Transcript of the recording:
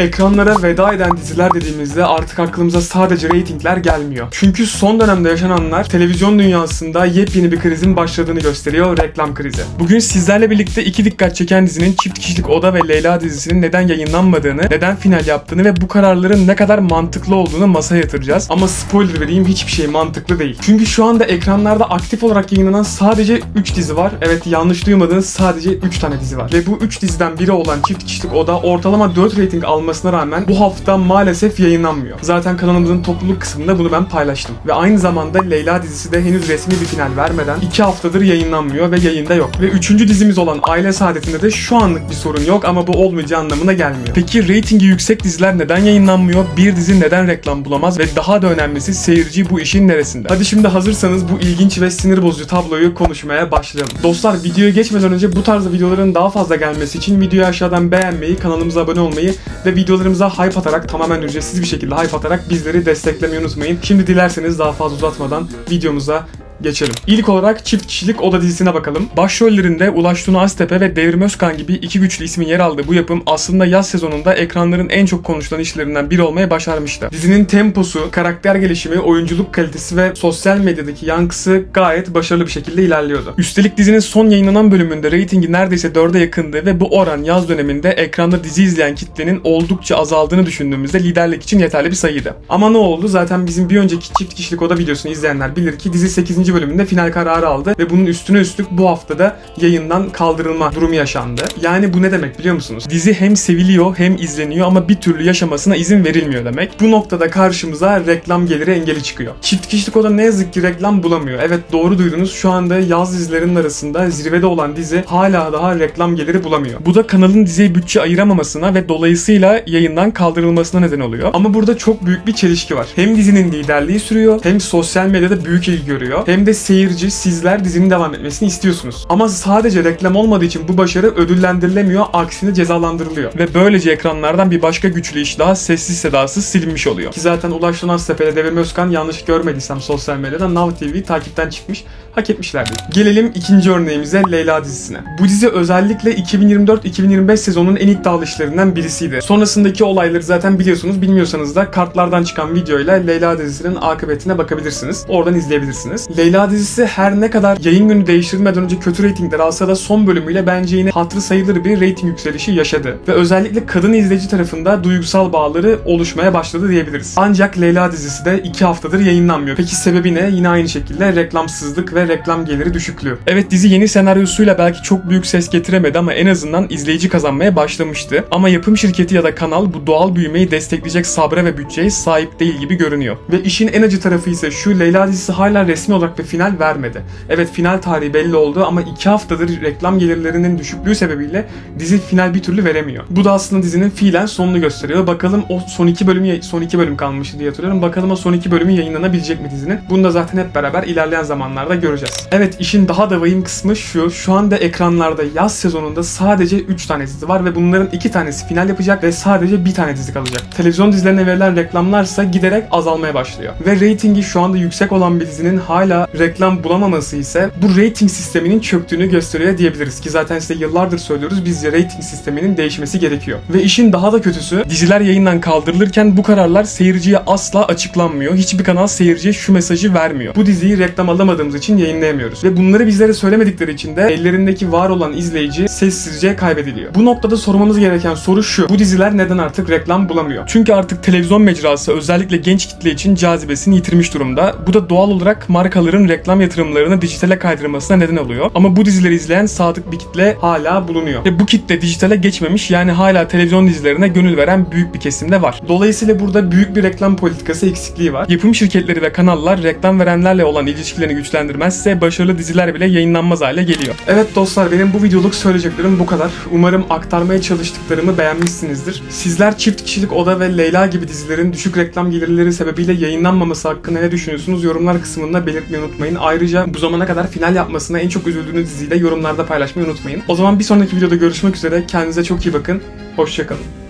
Ekranlara veda eden diziler dediğimizde artık aklımıza sadece reytingler gelmiyor. Çünkü son dönemde yaşananlar televizyon dünyasında yepyeni bir krizin başladığını gösteriyor reklam krizi. Bugün sizlerle birlikte iki dikkat çeken dizinin Çift Kişilik Oda ve Leyla dizisinin neden yayınlanmadığını, neden final yaptığını ve bu kararların ne kadar mantıklı olduğunu masaya yatıracağız. Ama spoiler vereyim hiçbir şey mantıklı değil. Çünkü şu anda ekranlarda aktif olarak yayınlanan sadece 3 dizi var. Evet yanlış duymadınız sadece 3 tane dizi var. Ve bu 3 diziden biri olan Çift Kişilik Oda ortalama 4 rating almasına rağmen bu hafta maalesef yayınlanmıyor. Zaten kanalımızın topluluk kısmında bunu ben paylaştım. Ve aynı zamanda Leyla dizisi de henüz resmi bir final vermeden 2 haftadır yayınlanmıyor ve yayında yok. Ve 3. dizimiz olan Aile Saadeti'nde de şu anlık bir sorun yok ama bu olmayacağı anlamına gelmiyor. Peki reytingi yüksek diziler neden yayınlanmıyor? Bir dizi neden reklam bulamaz? Ve daha da önemlisi seyirci bu işin neresinde? Hadi şimdi hazırsanız bu ilginç ve sinir bozucu tabloyu konuşmaya başlayalım. Dostlar videoya geçmeden önce bu tarz videoların daha fazla gelmesi için videoyu aşağıdan beğenmeyi, kanalımıza abone olmayı ve videolarımıza hype atarak tamamen ücretsiz bir şekilde hype atarak bizleri desteklemeyi unutmayın. Şimdi dilerseniz daha fazla uzatmadan videomuza geçelim. İlk olarak Çift Kişilik Oda dizisine bakalım. Başrollerinde Ulaş Tuna Aztepe ve Devrim Özkan gibi iki güçlü ismin yer aldığı bu yapım aslında yaz sezonunda ekranların en çok konuşulan işlerinden biri olmaya başarmıştı. Dizinin temposu, karakter gelişimi, oyunculuk kalitesi ve sosyal medyadaki yankısı gayet başarılı bir şekilde ilerliyordu. Üstelik dizinin son yayınlanan bölümünde reytingi neredeyse 4'e yakındı ve bu oran yaz döneminde ekranda dizi izleyen kitlenin oldukça azaldığını düşündüğümüzde liderlik için yeterli bir sayıydı. Ama ne oldu? Zaten bizim bir önceki Çift Kişilik Oda videosunu izleyenler bilir ki dizi 8. bölümünde final kararı aldı ve bunun üstüne üstlük bu haftada yayından kaldırılma durumu yaşandı. Yani bu ne demek biliyor musunuz? Dizi hem seviliyor hem izleniyor ama bir türlü yaşamasına izin verilmiyor demek. Bu noktada karşımıza reklam geliri engeli çıkıyor. Çift kişilik oda ne yazık ki reklam bulamıyor. Evet doğru duydunuz. Şu anda yaz dizilerinin arasında zirvede olan dizi hala daha reklam geliri bulamıyor. Bu da kanalın diziye bütçe ayıramamasına ve dolayısıyla yayından kaldırılmasına neden oluyor. Ama burada çok büyük bir çelişki var. Hem dizinin liderliği sürüyor, hem sosyal medyada büyük ilgi görüyor, hem de seyirci sizler dizinin devam etmesini istiyorsunuz. Ama sadece reklam olmadığı için bu başarı ödüllendirilemiyor, aksine cezalandırılıyor. Ve böylece ekranlardan bir başka güçlü iş daha sessiz sedasız silinmiş oluyor. Ki zaten Ulaş Lunastepe ile Devrim Özkan yanlış görmediysem sosyal medyada Now TV takipten çıkmış. Hak etmişlerdi. Gelelim ikinci örneğimize Leyla dizisine. Bu dizi özellikle 2024-2025 sezonunun en iddialı işlerinden birisiydi. Sonrasındaki olayları zaten biliyorsunuz. Bilmiyorsanız da kartlardan çıkan videoyla Leyla dizisinin akıbetine bakabilirsiniz. Oradan izleyebilirsiniz. Leyla dizisi her ne kadar yayın günü değiştirilmeden önce kötü reytingler alsa da son bölümüyle bence yine hatırı sayılır bir reyting yükselişi yaşadı. Ve özellikle kadın izleyici tarafında duygusal bağları oluşmaya başladı diyebiliriz. Ancak Leyla dizisi de 2 haftadır yayınlanmıyor. Peki sebebi ne? Yine aynı şekilde reklamsızlık ve reklam geliri düşüklüğü. Evet dizi yeni senaryosuyla belki çok büyük ses getiremedi ama en azından izleyici kazanmaya başlamıştı. Ama yapım şirketi ya da kanal bu doğal büyümeyi destekleyecek sabra ve bütçeye sahip değil gibi görünüyor. Ve işin en acı tarafı ise şu Leyla dizisi hala resmi olarak bir final vermedi. Evet final tarihi belli oldu ama 2 haftadır reklam gelirlerinin düşüklüğü sebebiyle dizi final bir türlü veremiyor. Bu da aslında dizinin fiilen sonunu gösteriyor. Bakalım o son iki bölüm son iki bölüm kalmıştı diye hatırlıyorum. Bakalım o son iki bölümü yayınlanabilecek mi dizinin? Bunu da zaten hep beraber ilerleyen zamanlarda göreceğiz. Evet işin daha da vahim kısmı şu. Şu anda ekranlarda yaz sezonunda sadece 3 tane dizi var ve bunların 2 tanesi final yapacak ve sadece bir tane dizi kalacak. Televizyon dizilerine verilen reklamlarsa giderek azalmaya başlıyor. Ve reytingi şu anda yüksek olan bir dizinin hala reklam bulamaması ise bu reyting sisteminin çöktüğünü gösteriyor diyebiliriz ki zaten size yıllardır söylüyoruz bizce reyting sisteminin değişmesi gerekiyor. Ve işin daha da kötüsü diziler yayından kaldırılırken bu kararlar seyirciye asla açıklanmıyor. Hiçbir kanal seyirciye şu mesajı vermiyor. Bu diziyi reklam alamadığımız için yayınlayamıyoruz. Ve bunları bizlere söylemedikleri için de ellerindeki var olan izleyici sessizce kaybediliyor. Bu noktada sormamız gereken soru şu. Bu diziler neden artık reklam bulamıyor? Çünkü artık televizyon mecrası özellikle genç kitle için cazibesini yitirmiş durumda. Bu da doğal olarak markaların reklam yatırımlarını dijitale kaydırmasına neden oluyor. Ama bu dizileri izleyen sadık bir kitle hala bulunuyor. Ve bu kitle dijitale geçmemiş yani hala televizyon dizilerine gönül veren büyük bir kesim de var. Dolayısıyla burada büyük bir reklam politikası eksikliği var. Yapım şirketleri ve kanallar reklam verenlerle olan ilişkilerini güçlendirmezse başarılı diziler bile yayınlanmaz hale geliyor. Evet dostlar benim bu videoluk söyleyeceklerim bu kadar. Umarım aktarmaya çalıştıklarımı beğenmişsinizdir. Sizler çift kişilik oda ve Leyla gibi dizilerin düşük reklam gelirleri sebebiyle yayınlanmaması hakkında ne düşünüyorsunuz? Yorumlar kısmında belirtmeyi unutmayın. Ayrıca bu zamana kadar final yapmasına en çok üzüldüğünüz diziyi de yorumlarda paylaşmayı unutmayın. O zaman bir sonraki videoda görüşmek üzere. Kendinize çok iyi bakın. Hoşçakalın.